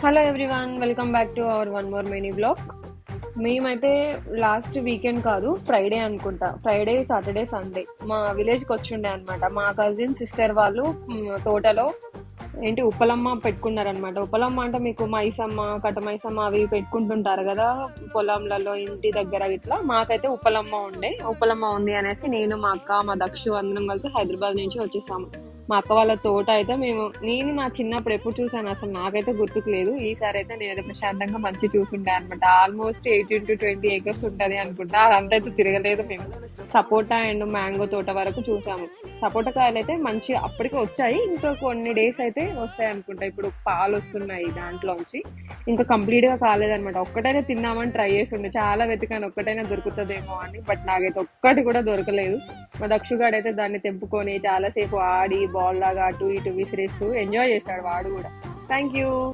Hello everyone welcome back to our one more mini blog మేమైతే last weekend కాదు Friday అనుకుంటా. Friday Saturday Sunday మా విలేజ్కి వచ్చిండే అనమాట మా కజిన్ సిస్టర్ వాళ్ళు తోటలో ఏంటి ఉప్పలమ్మ పెట్టుకున్నారనమాట ఉప్పలమ్మ అంటే మీకు మైసమ్మ కటమైసమ్మ మైసమ్మ అవి పెట్టుకుంటుంటారు కదా పొలంలలో ఇంటి దగ్గర ఇట్లా. మాకైతే ఉప్పలమ్మ ఉండే. ఉప్పలమ్మ ఉంది అనేసి నేను మా అక్క మా దక్షు అందరం కలిసి హైదరాబాద్ నుంచి వచ్చేసాము. మా అక్క వాళ్ళ తోట అయితే మేము నేను నా చిన్నప్పుడు ఎప్పుడు చూసాను అసలు నాకైతే గుర్తుకు లేదు. ఈసారి అయితే నేను ప్రశాంతంగా మంచి చూసుండే అనమాట almost eighteen to twenty acres ఉంటది అనుకుంటా. అదంతా అయితే తిరగలేదు మేము. సపోటా అండ్ మ్యాంగో తోట వరకు చూసాము సపోటా కాయలు అయితే మంచి అప్పటికే వచ్చాయి. ఇంకా కొన్ని డేస్ అయితే వస్తాయి అనుకుంటా. ఇప్పుడు పాలు వస్తున్నాయి దాంట్లోంచి. ఇంకా కంప్లీట్గా కాలేదన్నమాట. ఒక్కటైనా తిన్నామని ట్రై చేసి ఉండే చాలా వెతికాను. ఒక్కటైనా దొరుకుతుందేమో అని. బట్ నాకైతే ఒక్కటి కూడా దొరకలేదు. మా దక్షుగాడు అయితే దాన్ని తెంపుకొని చాలాసేపు ఆడి బాల్ లాగా అటు ఇటు విసిరేస్తూ ఎంజాయ్ చేశాడు వాడు కూడా. Thank you